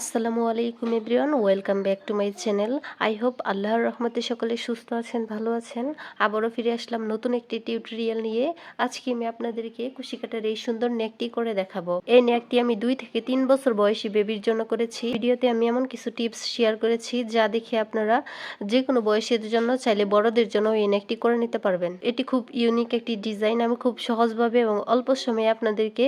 আসসালামু আলাইকুম everyone, welcome back to my channel. I hope আল্লাহর রহমতে সকলে সুস্থ আছেন, ভালো আছেন। আবারও ফিরে আসলাম নতুন একটি টিউটোরিয়াল নিয়ে। আজকে আমি আপনাদেরকে কুশিকাটার এই সুন্দর নেকটি করে দেখাবো। এই নেকটি আমি দুই থেকে তিন বছর বয়সী বেবির জন্য করেছি। ভিডিওতে আমি এমন কিছু টিপস শেয়ার করেছি যা দেখে আপনারা যে কোনো বয়সের জন্য চাইলে বড়দের জন্য এই নেকটি করে নিতে পারবেন। এটি খুব ইউনিক একটি ডিজাইন, আমি খুব সহজভাবে এবং অল্প সময়ে আপনাদেরকে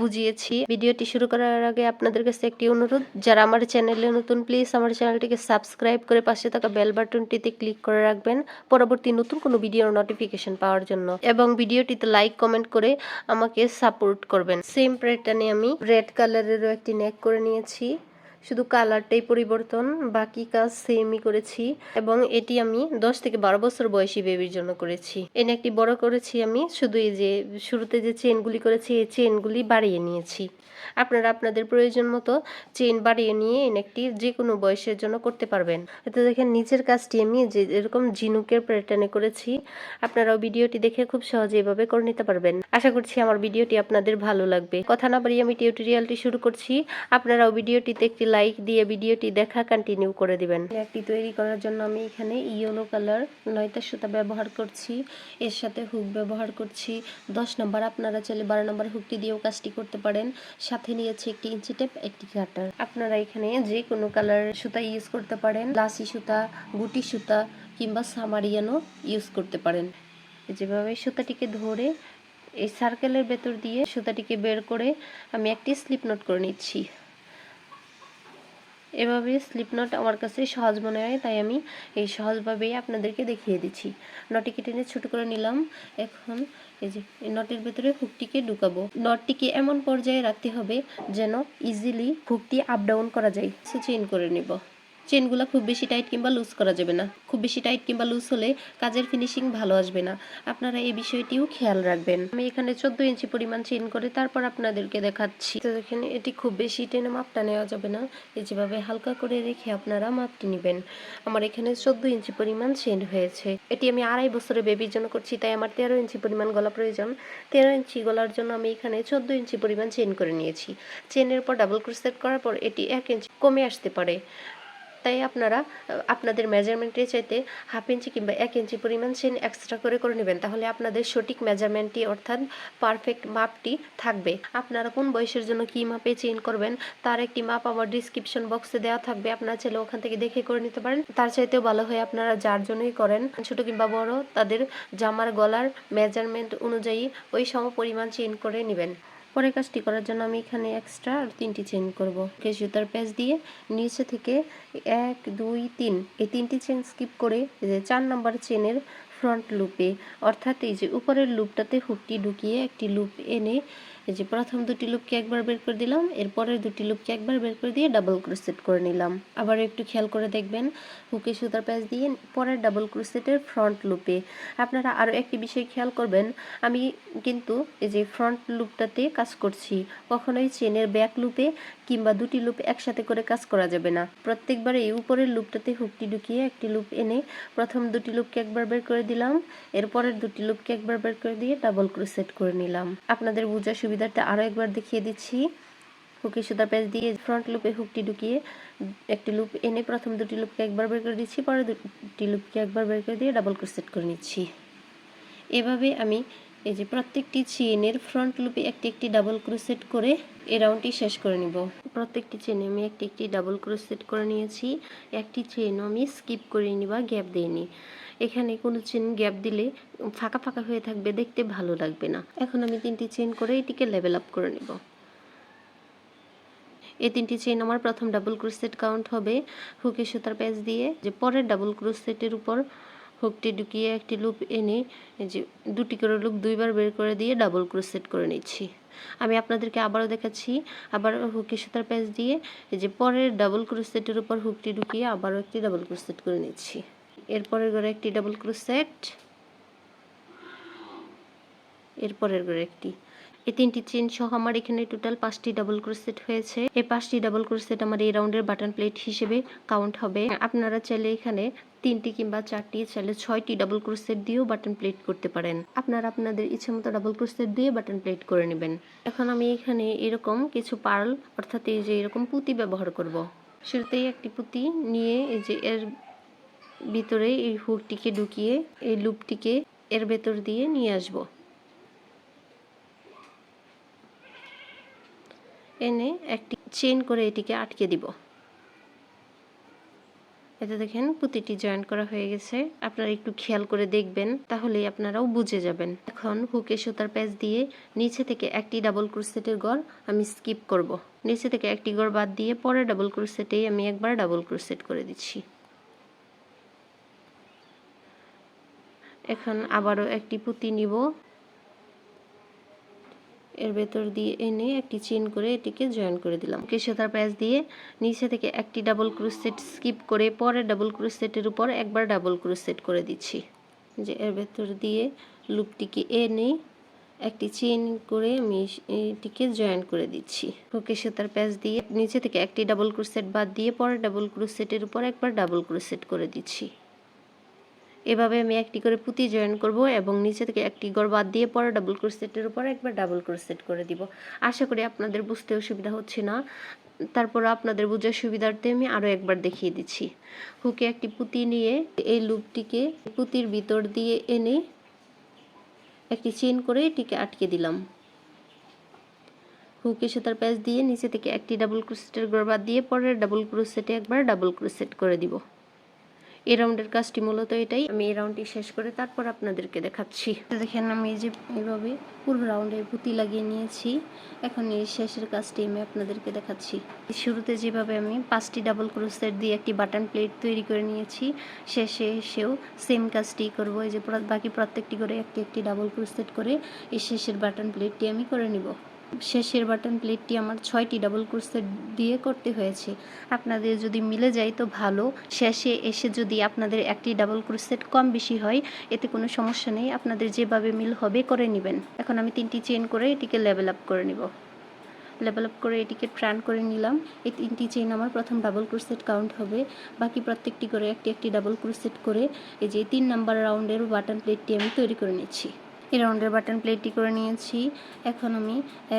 বুঝিয়েছি। ভিডিওটি শুরু করার আগে আপনাদের কাছে একটি অনুরোধ যারা আমার চ্যানেলে নতুন প্লিজ আমার চ্যানেলটিকে সাবস্ক্রাইব করে পাশে থাকা বেল বাটনটিতে ক্লিক করে রাখবেন পরবর্তী নতুন কোনো ভিডিওর নোটিফিকেশন পাওয়ার জন্য। এবং ভিডিওটিতে লাইক কমেন্ট করে আমাকে সাপোর্ট করবেন। সেম প্যাটার্নে আমি রেড কালারেরও একটি নেক করে নিয়েছি। শুধু কালারটাই পরিবর্তন, বাকি কাজ সেমই করেছি এবং এটি আমি দশ থেকে বারো বছর বয়সী বেবির জন্য করেছি। এনে একটি বড় করেছি আমি, শুধু এই যে শুরুতে যে চেনগুলি করেছি, এই চেনগুলি বাড়িয়ে নিয়েছি। আপনারা আপনাদের প্রয়োজন মতো চেন বাড়িয়ে নিয়ে এনে একটি যে কোনো বয়সের জন্য করতে পারবেন। এতে দেখেন নিচের কাজটি আমি যে এরকম ঝিনুকের প্যাটার্নে করেছি, আপনারাও ভিডিওটি দেখে খুব সহজে এভাবে করে নিতে পারবেন। আশা করছি আমার ভিডিওটি আপনাদের ভালো লাগবে। কথা না বাড়িয়ে আমি টিউটোরিয়ালটি শুরু করছি। আপনারাও ভিডিওটিতে একটি লাইক দিয়ে ভিডিওটি দেখা কন্টিনিউ করে দিবেন। একটি তৈরি করার জন্য আমি এখানে ইয়েলো কালার নয়টা সুতা ব্যবহার করছি, এর সাথে হুক ব্যবহার করছি। দশ নম্বর, আপনারা চাইলে বারো নম্বর হুকটি দিয়েও কাজটি করতে পারেন। সাথে নিয়েছি একটি ইঞ্চি টেপ, একটি কাটার। আপনারা এখানে যে কোনো কালার সুতা ইউজ করতে পারেন, লাসি সুতা, গুটি সুতা কিংবা সামারিয়ানো ইউজ করতে পারেন। যেভাবে সুতাটিকে ধরে এই সার্কেলের ভেতর দিয়ে সুতাটিকে বের করে আমি একটি স্লিপ নোট করে নিচ্ছি। এভাবে স্লিপ নট আমার কাছে সহজ মনে হয়, তাই আমি এই সহজভাবেই আপনাদেরকে দেখিয়ে দিচ্ছি। নটিকে টেনে ছোটো করে নিলাম। এখন এই যে নটের ভেতরে হুকটিকে ঢুকাবো। নটটিকে এমন পর্যায়ে রাখতে হবে যেন ইজিলি হুকটি আপ ডাউন করা যায়। চেইন করে নেব। চেনগুলো খুব বেশি টাইট কিংবা লুজ করা যাবে না। খুব বেশি টাইট কিংবা লুজ হলে কাজের ফিনিশিং ভালো আসবে না। আপনারা এই বিষয়টিও খেয়াল রাখবেন। আমি এখানে চোদ্দ ইঞ্চি পরিমাণ চেন করে তারপর আপনাদেরকে দেখাচ্ছি। তো এখানে এটি খুব বেশি টেনে মাপটা নেওয়া যাবে না। এই যেভাবে হালকা করে রেখে আপনারা মাপটি নেবেন। আমার এখানে চোদ্দ ইঞ্চি পরিমাণ চেন হয়েছে। এটি আমি আড়াই বছরের বেবির জন্য করছি, তাই আমার তেরো ইঞ্চি পরিমাণ গলা প্রয়োজন। তেরো ইঞ্চি গলার জন্য আমি এখানে চোদ্দ ইঞ্চি পরিমাণ চেন করে নিয়েছি। চেনের পর ডাবল ক্রোসেট করার পর এটি এক ইঞ্চি কমে আসতে পারে। তাই আপনারা আপনাদের মেজারমেন্টের চাইতে হাফ ইঞ্চি কিংবা এক ইঞ্চি পরিমাণ চেন এক্সট্রা করে করে নেবেন। তাহলে আপনাদের সঠিক মেজারমেন্টটি অর্থাৎ পারফেক্ট মাপটি থাকবে। আপনারা কোন বয়সের জন্য কী মাপে চেন করবেন, তার একটি মাপ আমার ডিসক্রিপশন বক্সে দেওয়া থাকবে। আপনারা চাইলে ওখান থেকে দেখে করে নিতে পারেন। তার চাইতেও ভালো হয় আপনারা যার জন্যই করেন, ছোট কিংবা বড়, তাদের জামার গলার মেজারমেন্ট অনুযায়ী ওই সম পরিমাণ চেন করে নেবেন। পরের কাজটি করার জন্য আমি এখানে এক্সট্রা আর তিনটি চেন করব। ওকে সুতার প্যাচ দিয়ে নিচে থেকে এক, দুই, তিন। এই তিনটি চেন স্কিপ করে যে চার নম্বর চেনের ফ্রন্ট লুপে অর্থাৎ এই যে উপরের লুপটাতে হুকটি ঢুকিয়ে একটি লুপ এনে এই যে প্রথম দুটি লুপকে একবার বের করে দিলাম, এরপরের দুটি লুপকে একবার বের করে দিয়ে ডাবল ক্রোসেট করে নিলাম। আবার একটু খেয়াল করে দেখবেন, হুকে সুতার প্যাচ দিয়ে পরের ডাবল ক্রোসেটের ফ্রন্ট লুপে আপনারা আরও একটি বিষয় খেয়াল করবেন, আমি কিন্তু এই যে ফ্রন্ট লুপটাতে কাজ করছি, কখনোই চেনের ব্যাক লুপে কিংবা দুটি লুপ একসাথে করে কাজ করা যাবে না। প্রত্যেকবার এই উপরের লুপটাতে হুকটি ঢুকিয়ে একটি লুপ এনে প্রথম দুটি লুপকে একবার বের করে দিলাম, এরপরের দুটি লুপকে একবার বের করে দিয়ে ডাবল ক্রোসেট করে নিলাম। আপনাদের বোঝার সুবিধাটা আরও একবার দেখিয়ে দিচ্ছি। হুকি সুতার প্যাচ দিয়ে ফ্রন্ট লুপে হুকটি ঢুকিয়ে একটি লুপ এনে প্রথম দুটি লুপকে একবার বের করে দিচ্ছি পরে দুটি লুপকে একবার বের করে দিয়ে ডাবল ক্রোসেট করে নিচ্ছি। এভাবে আমি এই যে প্রত্যেকটি চেনের ফ্রন্ট লুপে একটি একটি ডাবল ক্রোসেট করে এই রাউন্ডটি শেষ করে নিব। প্রত্যেকটি চেনে আমি একটি একটি ডাবল ক্রোসেট করে নিয়েছি। একটি চেনও আমি স্কিপ করে নি বা গ্যাপ দিইনি এখানে কোনো চেন গ্যাপ দিলে ফাঁকা ফাঁকা হয়ে থাকবে, দেখতে ভালো লাগবে না। এখন আমি তিনটি চেন করে এটিকে লেভেল আপ করে নেব। এই তিনটি চেন আমার প্রথম ডাবল ক্রোসেট কাউন্ট হবে। হুকে সুতার প্যাচ দিয়ে যে পরের ডাবল ক্রোসেটের উপর হুকটি ঢুকিয়ে একটি লুপ এনে যে দুটি করে লুপ দুইবার বের করে দিয়ে ডাবল ক্রোসেট করে নিচ্ছি। আমি আপনাদেরকে আবারও দেখাচ্ছি, আবার হুকের সুতার প্যাচ দিয়ে যে পরের ডাবল ক্রোসেটের উপর হুকটি ঢুকিয়ে আবারও একটি ডাবল ক্রোসেট করে নিচ্ছি। এরপরের ঘরে একটি ডাবল ক্রোসেট এরপরের ঘরে একটি এই তিনটি চেন সহ আমার এখানে টোটাল পাঁচটি ডাবল ক্রোসেট হয়েছে। এই পাঁচটি ডাবল ক্রোসেট আমার এই রাউন্ডের বাটন প্লেট হিসেবে কাউন্ট হবে। আপনারা চাইলে এখানে তিনটি কিংবা চারটি, চাইলে ছয়টি ডাবল ক্রোসেট দিয়েও বাটন প্লেট করতে পারেন। আপনারা আপনাদের ইচ্ছে মতো ডাবল ক্রোসেট দিয়ে বাটন প্লেট করে নেবেন। এখন আমি এখানে এরকম কিছু পার্ল অর্থাৎ এই যে এরকম পুঁতি ব্যবহার করব। শুরুতেই একটি পুঁতি নিয়ে এই যে এর ভিতরে এই হুকটিকে ঢুকিয়ে, এই লুপটিকে এর ভেতর দিয়ে নিয়ে আসব। এনে একটি চেন করে এটিকে আটকে দিব। এতে দেখেন পুঁতিটি জয়েন করা হয়ে গেছে। আপনারা একটু খেয়াল করে দেখবেন, তাহলেই আপনারাও বুঝে যাবেন। এখন হুকে সুতার প্যাচ দিয়ে নিচে থেকে একটি ডাবল ক্রুসেটের গড় আমি স্কিপ করব। নিচে থেকে একটি গড় বাদ দিয়ে পরে ডাবল ক্রুসেটেই আমি একবার ডাবল ক্রুসেট করে দিচ্ছি। এখন আবারও একটি পুঁতি নিব। এর ভেতর দিয়ে এনে একটি চেন করে এটিকে জয়েন করে দিলাম। কেশতার প্যাচ দিয়ে নিচে থেকে একটি ডাবল ক্রুসেট স্কিপ করে পরে ডাবল ক্রুসেটের উপর একবার ডাবল ক্রুসেট করে দিচ্ছি। যে এর ভেতর দিয়ে লুপটিকে এনে একটি চেন করে আমি এটিকে জয়েন করে দিচ্ছি। হুকে সুতার প্যাচ দিয়ে নিচে থেকে একটি ডাবল ক্রুসেট বাদ দিয়ে পরে ডাবল ক্রুসেটের উপর একবার ডাবল ক্রুসেট করে দিচ্ছি। এভাবে আমি একটি করে পুঁতি জয়েন করব এবং নিচে থেকে একটি গড় বাদ দিয়ে পরে ডাবল ক্রোসেটের উপর একবার ডাবল ক্রোসেট করে দিব। আশা করি আপনাদের বুঝতে অসুবিধা হচ্ছে না। তারপর আপনাদের বোঝার সুবিধার্থে আমি আরও একবার দেখিয়ে দিচ্ছি। হুকে একটি পুঁতি নিয়ে এই লুপটিকে পুঁতির ভিতর দিয়ে এনে একটি চেন করে এটিকে আটকে দিলাম। হুকে সুতার প্যাচ দিয়ে নিচে থেকে একটি ডাবল ক্রোসেটের গড় বাদ দিয়ে পরে ডাবল ক্রোসেটে একবার ডাবল ক্রোসেট করে দিব। এই রাউন্ডের কাজটি মূলত এটাই। আমি এই রাউন্ডটি শেষ করে তারপর আপনাদেরকে দেখাচ্ছি। দেখেন আমি এই যে এইভাবে পুরো রাউন্ডে পুঁতি লাগিয়ে নিয়েছি। এখন এই শেষের কাজটি আমি আপনাদেরকে দেখাচ্ছি। শুরুতে যেভাবে আমি পাঁচটি ডাবল ক্রোসেট দিয়ে একটি বাটন প্লেট তৈরি করে নিয়েছি, শেষে এসেও সেম কাজটি করব। এই যে বাকি প্রত্যেকটি করে একটি একটি ডাবল ক্রোসেট করে এই শেষের বাটন প্লেটটি আমি করে নিব। শেষের বাটন প্লেটটি আমার ছয়টি ডাবল ক্রোসেট দিয়ে করতে হয়েছে। আপনাদের যদি মিলে যায় তো ভালো। শেষে এসে যদি আপনাদের একটি ডাবল ক্রোসেট কম বেশি হয়, এতে কোনো সমস্যা নেই। আপনাদের যেভাবে মিল হবে করে নেবেন। এখন আমি তিনটি চেন করে এটিকে লেভেল আপ করে নিব। লেভেল আপ করে এটিকে ট্রান করে নিলাম। এই তিনটি চেন আমার প্রথম ডাবল ক্রোসেট কাউন্ট হবে। বাকি প্রত্যেকটি করে একটি একটি ডাবল ক্রোসেট করে এই যে তিন নাম্বার রাউন্ডের বাটন প্লেটটি আমি তৈরি করে নিচ্ছি। এই রাউন্ডের বাটন প্লেটটি করে নিয়েছি। এখন আমি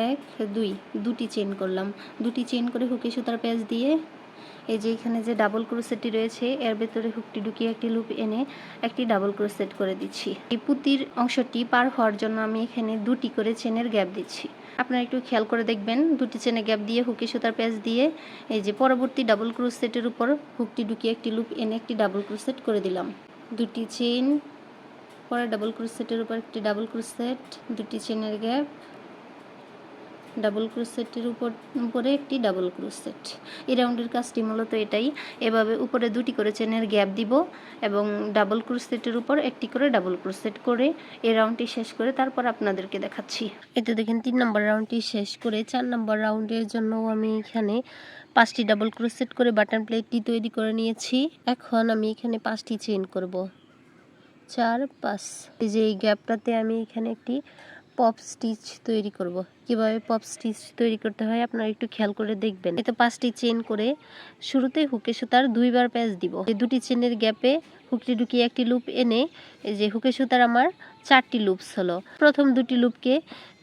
এক, দুই, দুটি চেন করলাম। দুটি চেন করে হুকে সুতার প্যাচ দিয়ে এই যে এখানে যে ডাবল ক্রোসেটটি রয়েছে, এর ভেতরে হুকটি ঢুকিয়ে একটি লুপ এনে একটি ডাবল ক্রোসেট করে দিচ্ছি। এই পুঁতির অংশটি পার হওয়ার জন্য আমি এখানে দুটি করে চেনের গ্যাপ দিচ্ছি। আপনারা একটু খেয়াল করে দেখবেন, দুটি চেনে গ্যাপ দিয়ে হুকি সুতার প্যাচ দিয়ে এই যে পরবর্তী ডাবল ক্রোসেটের উপর হুকটি ঢুকিয়ে একটি লুপ এনে একটি ডাবল ক্রোসেট করে দিলাম। দুটি চেন পরে ডাবল ক্রোসেটের উপর একটি ডাবল ক্রোসেট দুটি চেনের গ্যাপ ডাবল ক্রোসেটের উপর, উপরে একটি ডাবল ক্রোসেট এই রাউন্ডের কাজটি মূলত এটাই। এভাবে উপরে দুটি করে চেনের গ্যাপ দিব এবং ডাবল ক্রোসেটের উপর একটি করে ডাবল ক্রোসেট করে এই রাউন্ডটি শেষ করে তারপর আপনাদেরকে দেখাচ্ছি। এতে দেখেন, তিন নম্বর রাউন্ডটি শেষ করে চার নম্বর রাউন্ডের জন্য আমি এখানে পাঁচটি ডাবল ক্রোসেট করে বাটন প্লেটটি তৈরি করে নিয়েছি। এখন আমি এখানে পাঁচটি চেন করব। চার পাঁচ এই যে এই গ্যাপটাতে আমি এখানে একটি পপ স্টিচ তৈরি করব। কীভাবে পপ স্টিচ তৈরি করতে হয় আপনারা একটু খেয়াল করে দেখবেন। এতে পাঁচটি চেন করে শুরুতে হুকে সুতার দুইবার প্যাচ দিব। এই দুটি চেনের গ্যাপে হুকটি ঢুকিয়ে একটি লুপ এনে এই যে হুকে সুতার আমার চারটি লুপস হলো। প্রথম দুটি লুপকে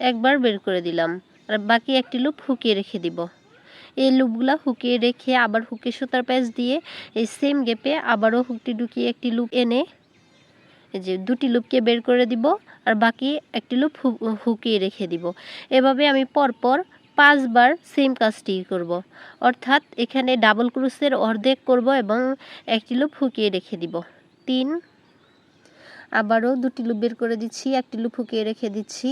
একবার বের করে দিলাম। আর বাকি একটি লুপ হুকিয়ে রেখে দিব। এই লুপগুলা হুকিয়ে রেখে আবার হুকে সুতার প্যাচ দিয়ে এই সেম গ্যাপে আবারও হুকটি ঢুকিয়ে একটি লুপ এনে এই যে দুটি লুপকে বের করে দিব আর বাকি একটি লুপ হুকিয়ে রেখে দিব। এভাবে আমি পরপর পাঁচবার সেম কাজটি করব। অর্থাৎ এখানে ডাবল ক্রুসের অর্ধেক করব এবং একটি লুপ হুকিয়ে রেখে দিব। তিন, আবারও দুটি লুপ বের করে দিচ্ছি, একটি লুপ হুকিয়ে রেখে দিচ্ছি।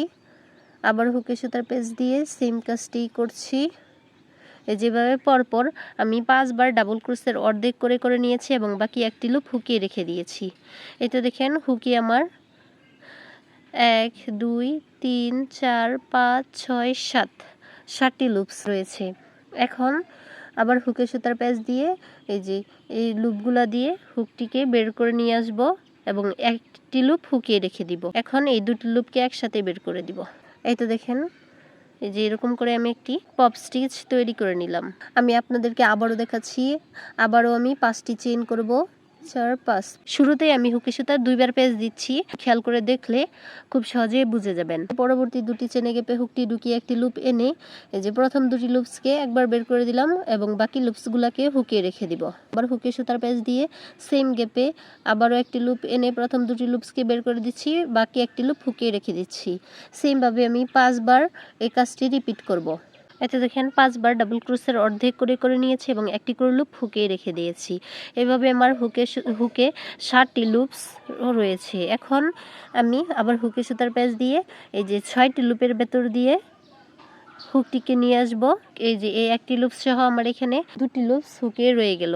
আবার হুকে সুতার পেজ দিয়ে সেম কাজটি করছি। যেভাবে পরপর আমি পাঁচবার ডাবল ক্রুসের অর্ধেক করে করে নিয়েছি এবং বাকি একটি লুপ হুকিয়ে রেখে দিয়েছি। এতে দেখেন, হুকি আমার এক, দুই, তিন, চার, পাঁচ, ছয়, সাত, সাতটি লুপস রয়েছে। এখন আবার হুকে সুতার প্যাচ দিয়ে এই যে এই লুপগুলা দিয়ে হুকটিকে বের করে নিয়ে আসব এবং একটি লুপ হুকিয়ে রেখে দিব। এখন এই দুটি লুপকে একসাথে বের করে দিব। এই তো দেখেন এই যে এরকম করে আমি একটি পপ স্টিচ তৈরি করে নিলাম। আমি আপনাদেরকে আবারও দেখাচ্ছি, আবারও আমি পাঁচটি চেইন করব। চার পাঁচ শুরুতেই আমি হুকি সুতার দুইবার পেজ দিচ্ছি। খেয়াল করে দেখলে খুব সহজেই বুঝে যাবেন। পরবর্তী দুটি চেনে গেপে হুকটি ঢুকিয়ে একটি লুপ এনে এই যে প্রথম দুটি লুপসকে একবার বের করে দিলাম এবং বাকি লুপসগুলোকে হুকিয়ে রেখে দিব। আবার হুকি সুতার পেজ দিয়ে সেম গেপে আবারও একটি লুপ এনে প্রথম দুটি লুপসকে বের করে দিচ্ছি, বাকি একটি লুপ হুকিয়ে রেখে দিচ্ছি। সেমভাবে আমি পাঁচবার এই কাজটি রিপিট করব। এতে দেখেন পাঁচবার ডাবল ক্রোসের অর্ধেক করে করে নিয়েছি এবং একটি করে লুপ হুকে রেখে দিয়েছি। এভাবে আমার হুকে হুকে ষাটটি লুপস রয়েছে। এখন আমি আবার হুকে সুতার প্যাচ দিয়ে এই যে ছয়টি লুপের ভেতর দিয়ে হুকটিকে নিয়ে আসব। এই যে এই একটি লুপ সহ আমার এখানে দুটি লুপস হুকে রয়ে গেল।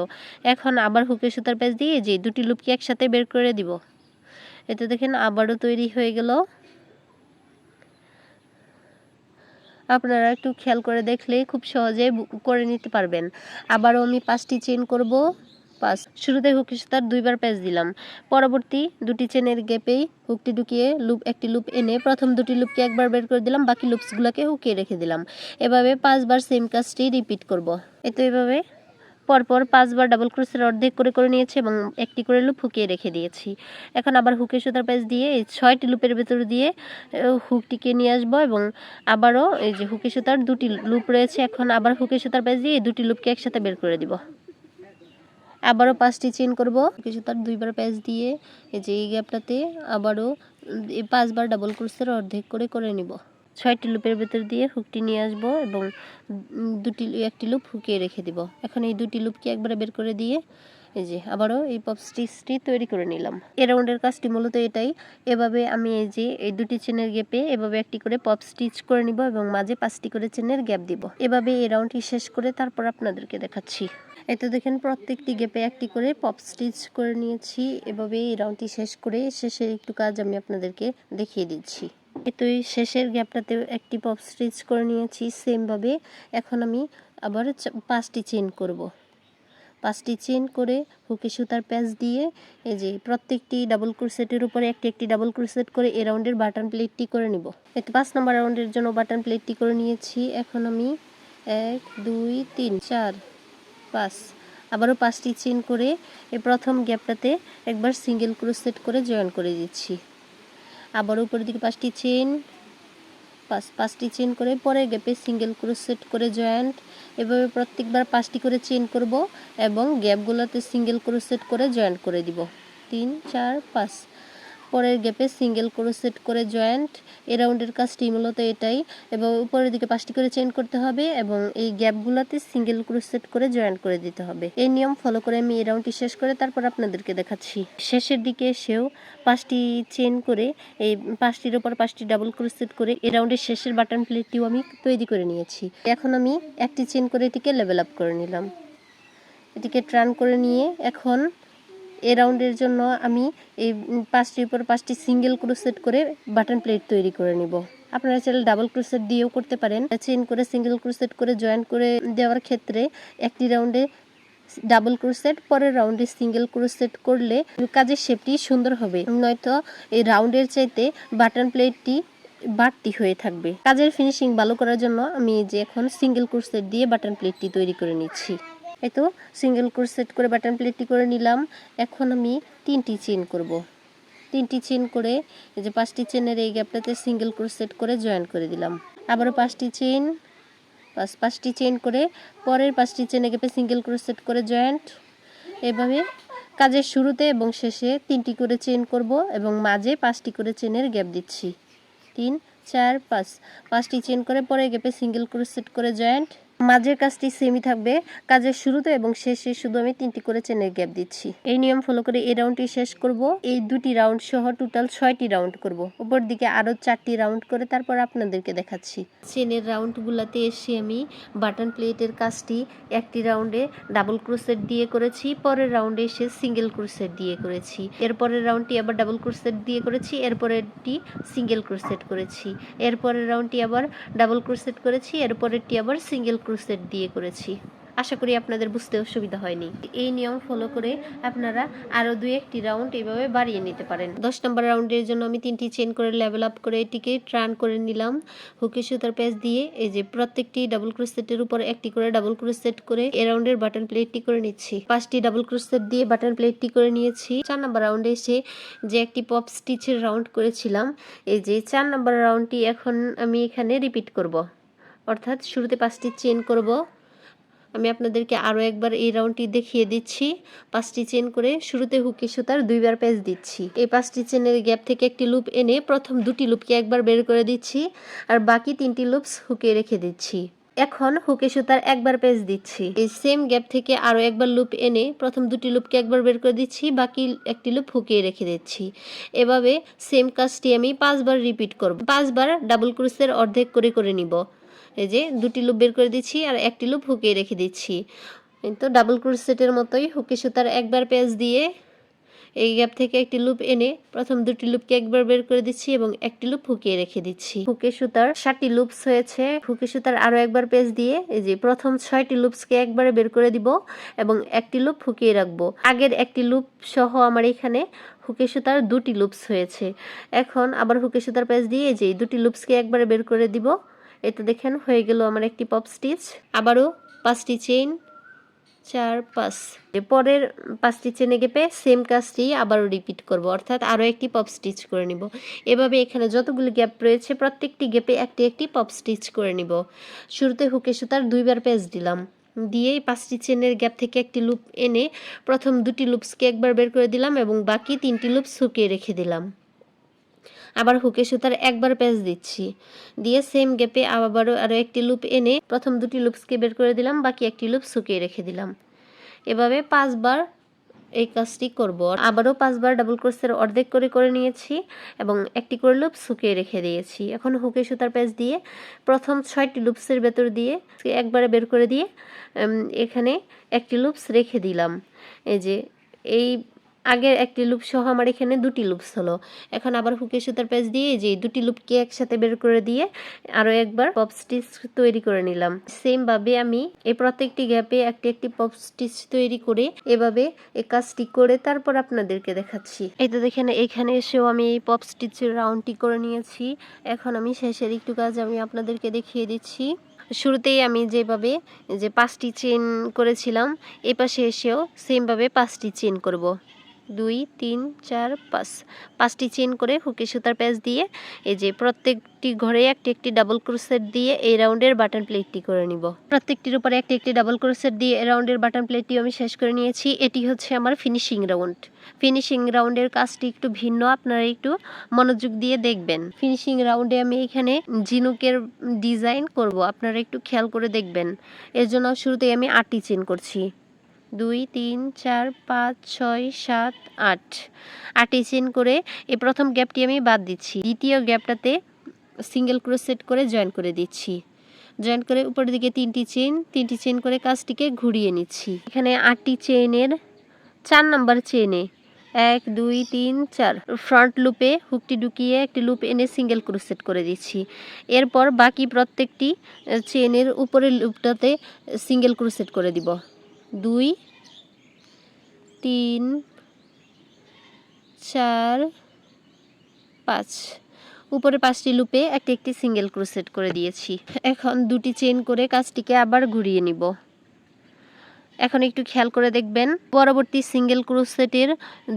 এখন আবার হুকে সুতার প্যাচ দিয়ে যে দুটি লুপকে একসাথে বের করে দিব। এতে দেখেন আবারও তৈরি হয়ে গেল। আপনারা একটু খেয়াল করে দেখলে খুব সহজে করে নিতে পারবেন। আবারও আমি পাঁচটি চেন করব। পাঁচ, শুরুতে হুকি সুতার দুইবার প্যাচ দিলাম। পরবর্তী দুটি চেনের গেপেই হুকটি ঢুকিয়ে লুপ একটি লুপ এনে প্রথম দুটি লুপকে একবার বের করে দিলাম, বাকি লুপসগুলোকে হুকিয়ে রেখে দিলাম। এভাবে পাঁচবার সেম কাজটি রিপিট করব। এতো এভাবে পরপর পাঁচবার ডাবল ক্রোসের অর্ধেক করে করে নিয়েছি এবং একটি করে লুপ হুকিয়ে রেখে দিয়েছি। এখন আবার হুকের সুতার প্যাচ দিয়ে এই ছয়টি লুপের ভেতর দিয়ে হুকটিকে নিয়ে আসব এবং আবারও এই যে হুকি সুতার দুটি লুপ রয়েছে, এখন আবার হুকি সুতার প্যাচ দিয়ে এই দুটি লুপকে একসাথে বের করে দিব। আবারও পাঁচটি চেন করব। হুকি সুতার দুইবার প্যাচ দিয়ে এই যে এই গ্যাপটাতে আবারও পাঁচবার ডাবল ক্রোসের অর্ধেক করে করে নিব। ছয়টি লুপের ভেতর দিয়ে হুকটি নিয়ে আসব এবং দুটি একটি লুপ হুকিয়ে রেখে দিব। এখন এই দুটি লুপকে একবারে বের করে দিয়ে এই যে আবারও এই পপ স্টিচটি তৈরি করে নিলাম। এ রাউন্ডের কাজটি মূলত এটাই। এভাবে আমি এই যে এই দুটি চেনের গ্যাপে এভাবে একটি করে পপ স্টিচ করে নিব এবং মাঝে পাঁচটি করে চেনের গ্যাপ দিব। এভাবে এই রাউন্ডটি শেষ করে তারপর আপনাদেরকে দেখাচ্ছি। এতে দেখেন প্রত্যেকটি গ্যাপে একটি করে পপ স্টিচ করে নিয়েছি। এভাবে এই রাউন্ডটি শেষ করে শেষের একটু কাজ আমি আপনাদেরকে দেখিয়ে দিচ্ছি। এই শেষের গ্যাপটাতে একটি পপ স্টিচ করে নিয়েছি সেমভাবে এখন আমি আবার পাঁচটি চেন করব। পাঁচটি চেন করে হুকে সুতার প্যাচ দিয়ে এই যে প্রত্যেকটি ডাবল ক্রোসেটের উপরে একটি একটি ডাবল ক্রোসেট করে এ রাউন্ডের বাটন প্লেটটি করে নিব। এতে পাঁচ নম্বর রাউন্ডের জন্য বাটন প্লেটটি করে নিয়েছি। এখন আমি এক, দুই, তিন, চার, পাঁচ। আবারও পাঁচটি চেন করে এই প্রথম গ্যাপটাতে একবার সিঙ্গেল ক্রোসেট করে জয়েন করে দিচ্ছি। আবার উপরের দিকে পাঁচটি চেন, পাঁচ, পাঁচটি চেন করে পরে গ্যাপে সিঙ্গেল ক্রোসেট করে জয়েন্ট এভাবে প্রত্যেকবার পাঁচটি করে চেন করব এবং গ্যাপগুলোতে সিঙ্গেল ক্রোসেট করে জয়েন্ট করে দিব। তিন, চার, পাঁচ। পরের গ্যাপে সিঙ্গেল ক্রোসেট করে জয়েন্ট। এ রাউন্ডের কাজটি মূলত এটাই। এবং উপরের দিকে পাঁচটি করে চেন করতে হবে এবং এই গ্যাপগুলোতে সিঙ্গেল ক্রোসেট করে জয়েন্ট করে দিতে হবে। এই নিয়ম ফলো করে আমি এই রাউন্ডটি শেষ করে তারপর আপনাদেরকে দেখাচ্ছি। শেষের দিকে এসেও পাঁচটি চেন করে, এই পাঁচটির ওপর পাঁচটি ডাবল ক্রোসেট করে এই রাউন্ডের শেষের বাটন প্লেটটিও আমি তৈরি করে নিয়েছি। এখন আমি একটি চেন করে এটিকে লেভেল আপ করে নিলাম। এটিকে ট্রান করে নিয়ে এখন এ রাউন্ডের জন্য আমি এই পাঁচটির উপর পাঁচটি সিঙ্গেল ক্রোসেট করে বাটন প্লেট তৈরি করে নিব। আপনারা চাইলে ডাবল ক্রোসেট দিয়েও করতে পারেন। চেন করে সিঙ্গেল ক্রোসেট করে জয়েন করে দেওয়ার ক্ষেত্রে একটি রাউন্ডে ডাবল ক্রোসেট পরের রাউন্ডে সিঙ্গেল ক্রোসেট করলে কাজের শেপটি সুন্দর হবে। নয়তো এই রাউন্ডের চাইতে বাটন প্লেটটি বাড়তি হয়ে থাকবে। কাজের ফিনিশিং ভালো করার জন্য আমি যে এখন সিঙ্গেল ক্রোসেট দিয়ে বাটন প্লেটটি তৈরি করে নিচ্ছি। এই তো সিঙ্গেল ক্রোসেট করে বাটন প্লেটটি করে নিলাম। এখন আমি তিনটি চেন করব। তিনটি চেন করে এই যে পাঁচটি চেনের এই গ্যাপটাতে সিঙ্গেল ক্রোসেট করে জয়েন করে দিলাম। আবারও পাঁচটি চেন পাঁচ, পাঁচটি চেন করে পরের পাঁচটি চেনে গ্যাপে সিঙ্গেল ক্রোসেট করে জয়েন্ট এভাবে কাজের শুরুতে এবং শেষে তিনটি করে চেন করব এবং মাঝে পাঁচটি করে চেনের গ্যাপ দিচ্ছি। তিন, চার, পাঁচ, পাঁচটি চেন করে পরে গ্যাপে সিঙ্গেল ক্রোসেট করে জয়েন্ট মাঝের কাজটি সেমি থাকবে। কাজের শুরুতে এবং শেষে শুধু আমি তিনটি করে চেনের গ্যাপ দিচ্ছি। এই নিয়ম ফলো করে এই রাউন্ডটি শেষ করব। এই দুটি রাউন্ড সহ টোটাল ছয়টি রাউন্ড করব। উপর দিকে আরও চারটি রাউন্ড করে তারপর আপনাদেরকে দেখাচ্ছি। চেনের রাউন্ডগুলোতে এসে আমি বাটন প্লেটের কাজটি একটি রাউন্ডে ডাবল ক্রোসেট দিয়ে করেছি। পরের রাউন্ডে এসে সিঙ্গেল ক্রোসেট দিয়ে করেছি। এরপরের রাউন্ডটি আবার ডাবল ক্রোসেট দিয়ে করেছি। এরপরেরটি সিঙ্গেল ক্রোসেট করেছি। এরপরের রাউন্ডটি আবার ডাবল ক্রোসেট করেছি। এরপরেরটি আবার সিঙ্গেল ক্রোসেট দিয়ে করেছি। আশা করি আপনাদের বুঝতে অসুবিধা হয়নি। এই নিয়ম ফলো করে আপনারা আরও দুই একটি রাউন্ড এইভাবে বাড়িয়ে নিতে পারেন। দশ নম্বর রাউন্ডের জন্য আমি তিনটি চেন করে লেভেল আপ করে এটিকে ট্রান করে নিলাম। হুকে সুতার প্যাচ দিয়ে এই যে প্রত্যেকটি ডাবল ক্রোসেটের উপর একটি করে ডাবল ক্রোসেট করে এ রাউন্ডের বাটন প্লেটটি করে নিচ্ছি। পাঁচটি ডাবল ক্রোসেট দিয়ে বাটন প্লেটটি করে নিয়েছি। চার নম্বর রাউন্ডে এসে যে একটি পপ স্টিচের রাউন্ড করেছিলাম, এই যে চার নম্বর রাউন্ডটি এখন আমি এখানে রিপিট করব। অর্থাৎ শুরুতে পাঁচটি চেন করব। আমি আপনাদেরকে আরও একবার এই রাউন্ডটি দেখিয়ে দিচ্ছি। পাঁচটি চেন করে শুরুতে হুকি সুতার দুইবার প্যাচ দিচ্ছি। এই পাঁচটি চেনের গ্যাপ থেকে একটি লুপ এনে প্রথম দুটি লুপকে একবার বের করে দিচ্ছি আর বাকি তিনটি লুপস হুকে রেখে দিচ্ছি। এখন হুকে সুতার একবার পেজ দিচ্ছি। এই সেম গ্যাপ থেকে আরও একবার লুপ এনে প্রথম দুটি লুপকে একবার বের করে দিচ্ছি, বাকি একটি লুপ হুকিয়ে রেখে দিচ্ছি। এভাবে সেম কাজটি আমি পাঁচবার রিপিট করব। পাঁচবার ডাবল ক্রুসের অর্ধেক করে করে নিব। এই যে দুটি লুপ বের করে দিচ্ছি আর একটি লুপ হুকিয়ে রেখে দিচ্ছি। তো ডাবল ক্রুসেটের মতোই হুকি সুতার একবার পেজ দিয়ে এই গ্যাপ থেকে একটি লুপ এনে প্রথম দুটি লুপকে একবার বের করে দিচ্ছি এবং একটি লুপ ফুকিয়ে রেখে দিচ্ছি। হুকে সুতার ষাটটি লুপস হয়েছে। হুকে সুতার আরও একবার পেজ দিয়ে এই যে প্রথম ছয়টি লুপসকে একবারে বের করে দিব এবং একটি লুপ ফুকিয়ে রাখব। আগের একটি লুপ সহ আমার এখানে হুকে সুতার দুটি লুপস হয়েছে। এখন আবার হুকে সুতার পেজ দিয়ে এই যে দুটি লুপসকে একবারে বের করে দিব। এতে দেখেন, হয়ে গেল আমার একটি পপ স্টিচ আবারও পাঁচটি চেইন চার, পাঁচ। পরের পাঁচটি চেনে গেপে সেম কাজটি আবারও রিপিট করব, অর্থাৎ আরও একটি পপ স্টিচ করে নিব। এভাবে এখানে যতগুলি গ্যাপ রয়েছে, প্রত্যেকটি গ্যাপে একটি একটি পপ স্টিচ করে নিব। শুরুতে হুকে সুতার দুইবার পেজ দিলাম। দিয়ে পাঁচটি চেনের গ্যাপ থেকে একটি লুপ এনে প্রথম দুটি লুপসকে একবার বের করে দিলাম এবং বাকি তিনটি লুপস শুকিয়ে রেখে দিলাম। আবার হুকে সুতার একবার প্যাচ দিচ্ছি। দিয়ে সেম গ্যাপে আবারও আরও একটি লুপ এনে প্রথম দুটি লুপসকে বের করে দিলাম, বাকি একটি লুপ শুকিয়ে রেখে দিলাম। এভাবে পাঁচবার এই কাজটি করব। আবারও পাঁচবার ডাবল ক্রোসের অর্ধেক করে করে নিয়েছি এবং একটি করে লুপ শুকিয়ে রেখে দিয়েছি। এখন হুকে সুতার প্যাচ দিয়ে প্রথম ছয়টি লুপসের ভেতর দিয়ে একবারে বের করে দিয়ে এখানে একটি লুপস রেখে দিলাম। এই যে, এই আগের একটি লুপ সহ আমার এখানে দুটি লুপস হলো। এখন আবার হুকে সুতার প্যাচ দিয়ে যে দুটি লুপকে একসাথে বের করে দিয়ে আরও একবার পপ স্টিচ তৈরি করে নিলাম। সেম ভাবে আমি এই প্রত্যেকটি গ্যাপে একটি একটি পপ স্টিচ তৈরি করে এভাবে এই কাজটি করে তারপর আপনাদেরকে দেখাচ্ছি। এই তো দেখেন, এখানে এসেও আমি এই পপ স্টিচের রাউন্ডটি করে নিয়েছি। এখন আমি শেষের একটু কাজ আমি আপনাদেরকে দেখিয়ে দিচ্ছি। শুরুতেই আমি যেভাবে যে পাঁচটি চেন করেছিলাম এ পাশে এসেও সেমভাবে পাঁচটি চেন করব। দুই, তিন, চার, পাঁচ। পাঁচটি চেন করে হুকি সুতার প্যাচ দিয়ে এই যে প্রত্যেকটি ঘরে একটি একটি ডাবল ক্রোসেট দিয়ে এই রাউন্ডের বাটন প্লেটটি করে নিব। প্রত্যেকটির উপরে একটি একটি ডাবল ক্রোসেট দিয়ে এই রাউন্ডের বাটন প্লেটটি আমি শেষ করে নিয়েছি। এটি হচ্ছে আমার ফিনিশিং রাউন্ড ফিনিশিং রাউন্ডের কাজটি একটু ভিন্ন, আপনারা একটু মনোযোগ দিয়ে দেখবেন। ফিনিশিং রাউন্ডে আমি এখানে ঝিনুকের ডিজাইন করব, আপনারা একটু খেয়াল করে দেখবেন। এর জন্য শুরুতেই আমি আটটি চেন করছি। দুই, তিন, চার, পাঁচ, ছয়, সাত, আট। আটে চেন করে এই প্রথম গ্যাপটি আমি বাদ দিচ্ছি। দ্বিতীয় গ্যাপটাতে সিঙ্গেল ক্রোসেট করে জয়েন করে দিচ্ছি। জয়েন করে উপরের দিকে তিনটি চেন তিনটি চেন করে কাজটিকে ঘুরিয়ে নিচ্ছি। এখানে আটটি চেনের চার নাম্বার চেনে এক, দুই, তিন, চার। ফ্রন্ট লুপে হুকটি ঢুকিয়ে একটি লুপ এনে সিঙ্গেল ক্রোসেট করে দিচ্ছি। এরপর বাকি প্রত্যেকটি চেনের উপরের লুপটাতে সিঙ্গেল ক্রোসেট করে দিব। দুই, তিন, চার, পাঁচ। উপরে পাঁচটি লুপে একটি একটি সিঙ্গেল ক্রোসেট করে দিয়েছি। এখন দুটি চেন করে কাজটিকে আবার ঘুরিয়ে নিব। এখন একটু খেয়াল করে দেখবেন, পরবর্তী সিঙ্গেল ক্রোসেটের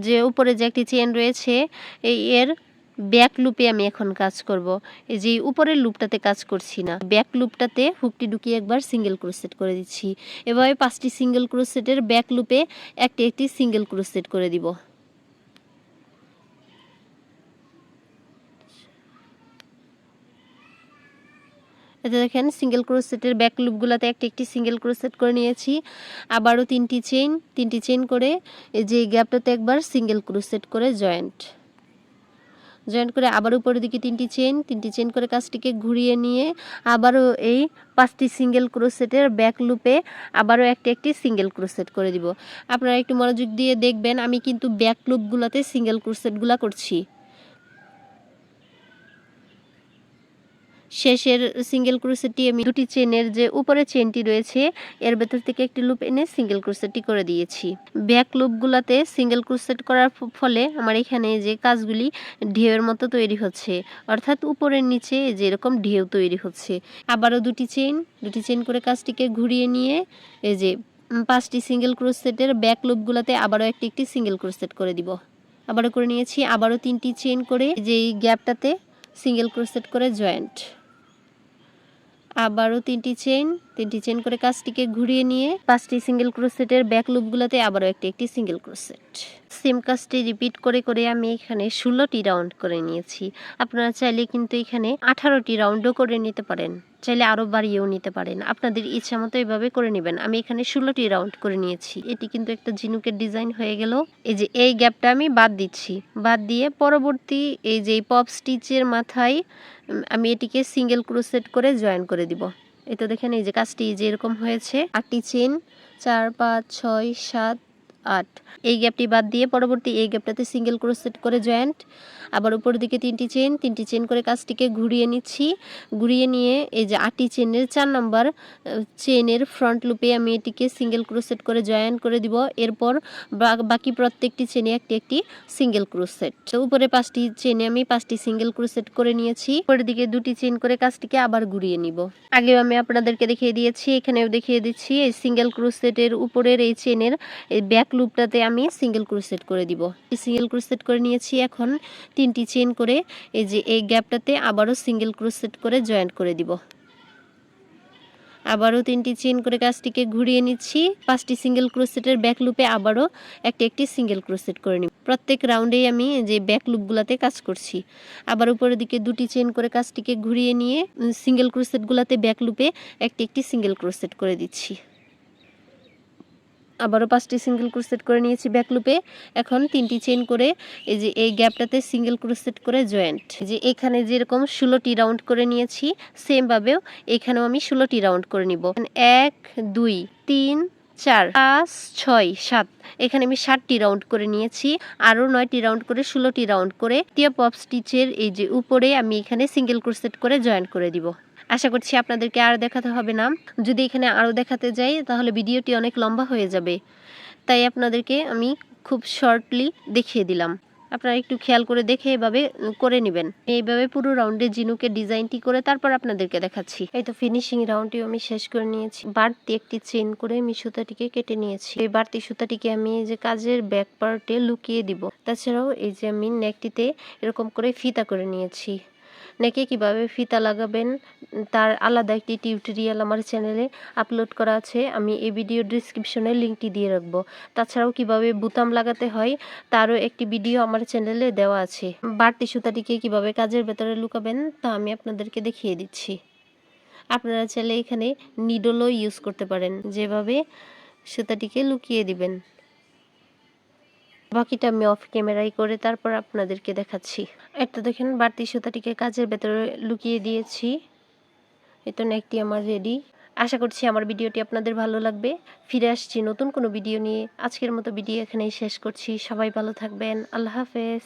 যে উপরে যে একটি চেন রয়েছে, এই এর ব্যাক লুপে আমি এখন কাজ করব। এই যে উপরের লুপটাতে কাজ করছি না। ব্যাক লুপটাতে হুকটি ঢুকিয়ে একবার সিঙ্গেল ক্রোসেট করে দিচ্ছি। এভাবে পাঁচটি সিঙ্গেল ক্রোসেটের ব্যাক লুপে একটি একটি সিঙ্গেল ক্রোসেট করে দিব। এতে দেখেন, সিঙ্গেল ক্রোসেটের ব্যাক লুপগুলোতে একটি একটি সিঙ্গেল ক্রোসেট করে নিয়েছি। আবারও তিনটি চেইন তিনটি চেইন করে এই যে গ্যাপটাতে একবার সিঙ্গেল ক্রোসেট করে জয়েন্ট। জয়েন্ট করে আবার উপরের দিকে তিনটি চেন তিনটি চেন করে কাজটিকে ঘুরিয়ে নিয়ে আবারও এই পাঁচটি সিঙ্গেল ক্রোসেটের ব্যাক লুপে আবারও একটি একটি সিঙ্গেল ক্রোসেট করে দিব। আপনারা একটু মনোযোগ দিয়ে দেখবেন, আমি কিন্তু ব্যাক লুপগুলোতে সিঙ্গেল ক্রোসেটগুলো করছি। শেষের সিঙ্গেল ক্রোসেটটি আমি দুটি চেনের যে উপরে চেনটি রয়েছে, এর ভেতর থেকে একটি লুপ এনে সিঙ্গেল ক্রোসেটটি করে দিয়েছি। ব্যাক লুপগুলোতে সিঙ্গেল ক্রোসেট করার ফলে আমার এখানে যে কাজগুলি ঢেউয়ের মতো তৈরি হচ্ছে, অর্থাৎ উপরের নিচে যে এরকম ঢেউ তৈরি হচ্ছে। আবারও দুটি চেন দুটি চেন করে কাজটিকে ঘুরিয়ে নিয়ে এই যে পাঁচটি সিঙ্গেল ক্রোসেটের ব্যাক লুপগুলোতে আবারও একটি একটি সিঙ্গেল ক্রোসেট করে দিব। আবারও করে নিয়েছি, আবারও তিনটি চেন করে যে এই গ্যাপটাতে সিঙ্গেল ক্রোসেট করে জয়েন্ট আবারও তিনটি চেন তিনটি চেইন করে কাজটিকে ঘুরিয়ে নিয়ে পাঁচটি সিঙ্গেল ক্রোসেটের ব্যাক লুপগুলোতে আবারও একটি একটি সিঙ্গেল ক্রোসেট সেম কাজটি রিপিট করে করে আমি এখানে ষোলোটি রাউন্ড করে নিয়েছি। আপনারা চাইলে কিন্তু এখানে আঠারোটি রাউন্ডও করে নিতে পারেন। চাইলে আরও বাড়িয়েও নিতে পারেন। আপনাদের ইচ্ছা মতো এভাবে করে নেবেন। আমি এখানে ষোলোটি রাউন্ড করে নিয়েছি। এটি কিন্তু একটা ঝিনুকের ডিজাইন হয়ে গেল। এই যে এই গ্যাপটা আমি বাদ দিচ্ছি। বাদ দিয়ে পরবর্তী এই যে পপ স্টিচের মাথায় আমি এটিকে সিঙ্গেল ক্রোসেট করে জয়েন করে দিব। তো দেখেন এই যে কাজটি যে এরকম হয়েছে। আটটি চেন চার, পাঁচ, ছয়, সাত আট। এই গ্যাপটি বাদ দিয়ে পরবর্তী এই গ্যাপটাতে সিঙ্গেল ক্রোসেট করে জয়েন্ট আবার উপর দিকে তিনটি চেন তিনটি চেন করে কাজটিকে ঘুরিয়ে নিচ্ছি। ঘুরিয়ে নিয়ে এই যে আটটি চেনের চার নম্বর চেনের ফ্রন্ট লুপে আমি এটিকে সিঙ্গেল ক্রোসেট করে জয়েন করে দিব। এরপর বাকি প্রত্যেকটি চেনে একটি একটি সিঙ্গেল ক্রোসেট উপরে পাঁচটি চেনে আমি পাঁচটি সিঙ্গেল ক্রোসেট করে নিয়েছি। উপরের দিকে দুটি চেন করে কাজটিকে আবার ঘুরিয়ে নিব। আগেও আমি আপনাদেরকে দেখিয়ে দিয়েছি, এখানেও দেখিয়ে দিচ্ছি। এই সিঙ্গেল ক্রোসেটের উপরের এই চেনের এই ব্যাক লুপটাতে আমি সিঙ্গেল ক্রোসেট করে দিব। সিঙ্গেল ক্রোসেট করে নিয়েছি এখন। তিনটি চেন করে এই যে এই গ্যাপটাতে আবারও সিঙ্গেল ক্রোসেট করে জয়েন্ট করে দিব। আবারও তিনটি চেন করে কাজটিকে ঘুরিয়ে নিচ্ছি। পাঁচটি সিঙ্গেল ক্রোসেটের ব্যাক লুপে আবারও একটি একটি সিঙ্গেল ক্রোসেট করে নিব। প্রত্যেক রাউন্ডেই আমি যে ব্যাক লুপগুলোতে কাজ করছি। আবার উপরের দিকে দুটি চেন করে কাজটিকে ঘুরিয়ে নিয়ে সিঙ্গেল ক্রোসেটগুলোতে ব্যাক লুপে একটি একটি সিঙ্গেল ক্রোসেট করে দিচ্ছি। আবারও পাঁচটি সিঙ্গেল ক্রোসেট করে নিয়েছি ব্যাক লুপে এখন তিনটি চেন করে এই যে এই গ্যাপটাতে সিঙ্গেল ক্রোসেট করে জয়েন্ট যে এখানে যেরকম ষোলোটি রাউন্ড করে নিয়েছি সেমভাবেও এখানেও আমি ষোলোটি রাউন্ড করে নিব। এক, দুই, তিন, চার, পাঁচ, ছয়, সাত। এখানে আমি ষাটটি রাউন্ড করে নিয়েছি, আরও নয়টি রাউন্ড করে ষোলোটি রাউন্ড করে। টিয়া পপ স্টিচের এই যে উপরে আমি এখানে সিঙ্গেল ক্রোসেট করে জয়েন করে দিব। আশা করছি আপনাদেরকে আর দেখাতে হবে না। যদি এখানে আরও দেখাতে যাই, তাহলে ভিডিওটি অনেক লম্বা হয়ে যাবে। তাই আপনাদেরকে আমি খুব শর্টলি দেখিয়ে দিলাম। আপনারা একটু খেয়াল করে দেখে এভাবে করে নেবেন। এইভাবে পুরো রাউন্ডে জিনুকের ডিজাইনটি করে তারপর আপনাদেরকে দেখাচ্ছি। এই তো ফিনিশিং রাউন্ডটিও আমি শেষ করে নিয়েছি। বাড়তি একটি চেন করে আমি সুতাটিকে কেটে নিয়েছি। এই বাড়তি সুতাটিকে আমি এই যে কাজের ব্যাক পার্টে লুকিয়ে দিব। তাছাড়াও এই যে আমি নেকটিতে এরকম করে ফিতা করে নিয়েছি। নেকে কীভাবে ফিতা লাগাবেন? তার আলাদা একটি টিউটোরিয়াল আমার চ্যানেলে আপলোড করা আছে। আমি এই ভিডিও ডিসক্রিপশনে লিঙ্কটি দিয়ে রাখব। তাছাড়াও কীভাবে বুতাম লাগাতে হয়, তারও একটি ভিডিও আমার চ্যানেলে দেওয়া আছে। বাড়তি সুতাটিকে কীভাবে কাজের ভেতরে লুকাবেন, তা আমি আপনাদেরকে দেখিয়ে দিচ্ছি। আপনারা চাইলে এখানে নিডলও ইউজ করতে পারেন। যেভাবে সুতাটিকে লুকিয়ে দিবেন। বাকিটা আমি অফ ক্যামেরাই করে তারপর আপনাদেরকে দেখাচ্ছি। একটা দেখেন, বাড়তি সুতাটিকে কাজের ভেতরে লুকিয়ে দিয়েছি। এত নেকটি আমার রেডি আশা করছি আমার ভিডিওটি আপনাদের ভালো লাগবে। ফিরে আসছি নতুন কোনো ভিডিও নিয়ে। আজকের মতো ভিডিও এখানেই শেষ করছি। সবাই ভালো থাকবেন। আল্লাহ হাফেজ।